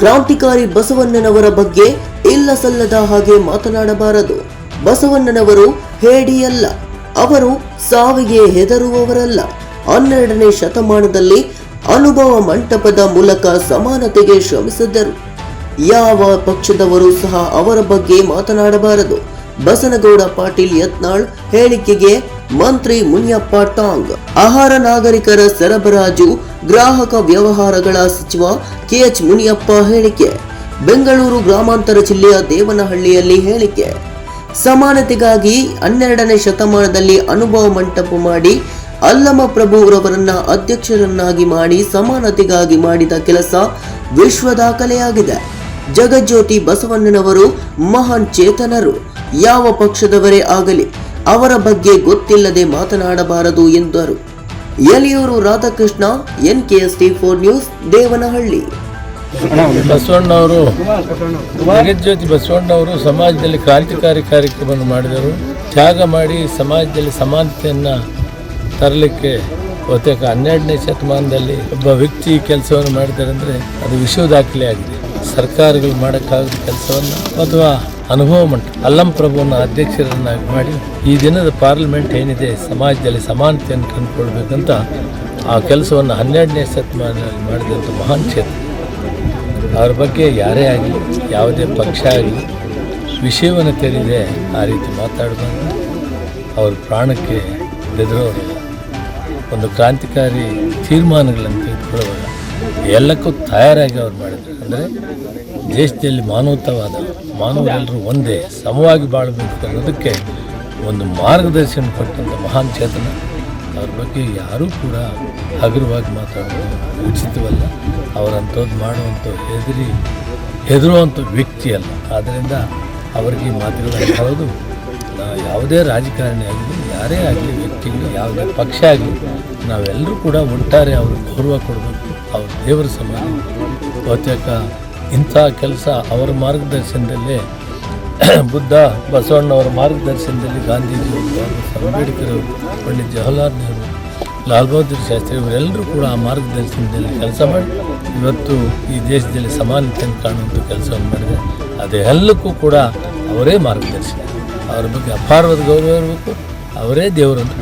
ಕ್ರಾಂತಿಕಾರಿ ಬಸವಣ್ಣನವರ ಬಗ್ಗೆ ಇಲ್ಲ ಸಲ್ಲದ ಹಾಗೆ ಮಾತನಾಡಬಾರದು. ಬಸವಣ್ಣನವರು ಹೇಡಿಯಲ್ಲ, ಅವರು ಸಾವಿಗೆ ಹೆದರುವವರಲ್ಲ. ಹನ್ನೆರಡನೇ ಶತಮಾನದಲ್ಲಿ ಅನುಭವ ಮಂಟಪದ ಮೂಲಕ ಸಮಾನತೆಗೆ ಶ್ರಮಿಸಿದ್ದರು. ಯಾವ ಪಕ್ಷದವರು ಸಹ ಅವರ ಬಗ್ಗೆ ಮಾತನಾಡಬಾರದು. ಬಸನಗೌಡ ಪಾಟೀಲ್ ಯತ್ನಾಳ್ ಹೇಳಿಕೆಗೆ ಮಂತ್ರಿ ಮುನಿಯಪ್ಪ ಟಾಂಗ್, ಆಹಾರ ನಾಗರಿಕರ ಸರಬರಾಜು, ಗ್ರಾಹಕ ವ್ಯವಹಾರಗಳ ಸಚಿವ ಕೆಎಚ್ ಮುನಿಯಪ್ಪ ಹೇಳಿಕೆ, ಬೆಂಗಳೂರು ಗ್ರಾಮಾಂತರ ಜಿಲ್ಲೆಯ ದೇವನಹಳ್ಳಿಯಲ್ಲಿ ಹೇಳಿಕೆ. ಸಮಾನತೆಗಾಗಿ ಹನ್ನೆರಡನೇ ಶತಮಾನದಲ್ಲಿ ಅನುಭವ ಮಂಟಪ ಮಾಡಿ, ಅಲ್ಲಮ ಪ್ರಭುರವರನ್ನ ಅಧ್ಯಕ್ಷರನ್ನಾಗಿ ಮಾಡಿ ಸಮಾನತೆಗಾಗಿ ಮಾಡಿದ ಕೆಲಸ ವಿಶ್ವ ದಾಖಲೆಯಾಗಿದೆ. ಜಗಜ್ಯೋತಿ ಬಸವಣ್ಣನವರು ಮಹಾನ್ ಚೇತನರು, ಯಾವ ಪಕ್ಷದವರೇ ಆಗಲಿ ಅವರ ಬಗ್ಗೆ ಗೊತ್ತಿಲ್ಲದೆ ಮಾತನಾಡಬಾರದು ಎಂದರು. Eliyur Radhakrishna N K S T four news, Devanahalli. ಬಸವಣ್ಣವರು ಜಗಜ್ಯೋತಿ ಬಸವಣ್ಣವರು ಸಮಾಜದಲ್ಲಿ ಕ್ರಾಂತಿಕಾರಿ ಕಾರ್ಯಕ್ರಮವನ್ನು ಮಾಡಿದರು. ತ್ಯಾಗ ಮಾಡಿ ಸಮಾಜದಲ್ಲಿ ಸಮಾನತೆಯನ್ನು ತರಲಿಕ್ಕೆ ಬಹುತೇಕ ಹನ್ನೆರಡನೇ ಶತಮಾನದಲ್ಲಿ ಒಬ್ಬ ವ್ಯಕ್ತಿ ಕೆಲಸವನ್ನು ಮಾಡಿದ್ದಾರೆ ಅಂದರೆ ಅದು ವಿಶ್ವ ದಾಖಲೆ ಆಗಿದೆ ಸರ್ಕಾರಗಳು ಮಾಡೋಕ್ಕಾಗದ ಕೆಲಸವನ್ನು ಅಥವಾ ಅನುಭವ ಮಂಟ ಅಲ್ಲಂ ಪ್ರಭುವನ್ನ ಅಧ್ಯಕ್ಷರನ್ನಾಗಿ ಮಾಡಿ ಈ ದಿನದ ಪಾರ್ಲಿಮೆಂಟ್ ಏನಿದೆ, ಸಮಾಜದಲ್ಲಿ ಸಮಾನತೆಯನ್ನು ಕಂಡುಕೊಳ್ಬೇಕಂತ ಆ ಕೆಲಸವನ್ನು ಹನ್ನೆರಡನೇ ಶತಮಾನದಲ್ಲಿ ಮಾಡಿದಂಥ ಮಹಾನ್ ಕ್ಷೇತ್ರ. ಅವ್ರ ಬಗ್ಗೆ ಯಾರೇ ಆಗಲಿ, ಯಾವುದೇ ಪಕ್ಷ ಆಗಲಿ, ವಿಷಯವನ್ನು ತೆರೆದೇ ಆ ರೀತಿ ಮಾತಾಡಬಾರ್ದು ಅವ್ರ ಪ್ರಾಣಕ್ಕೆ ಬೆದರೋರಿಲ್ಲ ಒಂದು ಕ್ರಾಂತಿಕಾರಿ ತೀರ್ಮಾನಗಳನ್ನು ತೆಗೆದುಕೊಳ್ಳುವಾಗ ಎಲ್ಲಕ್ಕೂ ತಯಾರಾಗಿ ಅವ್ರು ಮಾಡಿದ್ರು. ಅಂದರೆ ದೇಶದಲ್ಲಿ ಮಾನವತವಾದ ಮಾನವರೆಲ್ಲರೂ ಒಂದೇ ಸಮವಾಗಿ ಬಾಳಬೇಕು ಅನ್ನೋದಕ್ಕೆ ಒಂದು ಮಾರ್ಗದರ್ಶನ ಕೊಟ್ಟಂಥ ಮಹಾನ್ ಚೇತನ. ಅವ್ರ ಬಗ್ಗೆ ಯಾರೂ ಕೂಡ ಹಗುರವಾಗಿ ಮಾತಾಡೋದು ಉಚಿತವಲ್ಲ. ಅವರಂಥದ್ದು ಮಾಡುವಂಥ ಹೆದರಿ, ಹೆದರುವಂಥ ವ್ಯಕ್ತಿ ಅಲ್ಲ. ಆದ್ದರಿಂದ ಅವರಿಗೆ ಮಾತುಗಳನ್ನು ಹೇಳೋದು ಯಾವುದೇ ರಾಜಕಾರಣಿ ಆಗಲಿ ಯಾರೇ ಆಗಲಿ, ವ್ಯಕ್ತಿಗಳು, ಯಾವುದೇ ಪಕ್ಷ ಆಗಲಿ, ನಾವೆಲ್ಲರೂ ಕೂಡ ಒಟ್ಟಾರೆ ಅವ್ರಿಗೆ ಗೌರವ ಕೊಡಬೇಕು. ಅವ್ರ ದೇವರ ಸಮಾನ. ಬಹುತೇಕ ಇಂಥ ಕೆಲಸ ಅವರ ಮಾರ್ಗದರ್ಶನದಲ್ಲಿ ಬುದ್ಧ ಬಸವಣ್ಣವರ ಮಾರ್ಗದರ್ಶನದಲ್ಲಿ ಗಾಂಧೀಜಿ ಅಂಬೇಡ್ಕರ್ ಅವರು, ಪಂಡಿತ್ ಜವಾಹರ್ಲಾಲ್ ನೆಹರು, ಲಾಲ್ ಬಹದ್ದೂರ್ ಶಾಸ್ತ್ರಿ ಇವರೆಲ್ಲರೂ ಕೂಡ ಆ ಮಾರ್ಗದರ್ಶನದಲ್ಲಿ ಕೆಲಸ ಮಾಡಿ ಇವತ್ತು ಈ ದೇಶದಲ್ಲಿ ಸಮಾನತೆಯನ್ನು ಕಾಣುವಂಥ ಕೆಲಸವನ್ನು ಮಾಡಿದೆ ಅದೆಲ್ಲಕ್ಕೂ ಕೂಡ ಅವರೇ ಮಾರ್ಗದರ್ಶನ. ಅವರ ಬಗ್ಗೆ ಅಪಾರವಾದ ಗೌರವ ಇರಬೇಕು. ಅವರೇ ದೇವರಂತ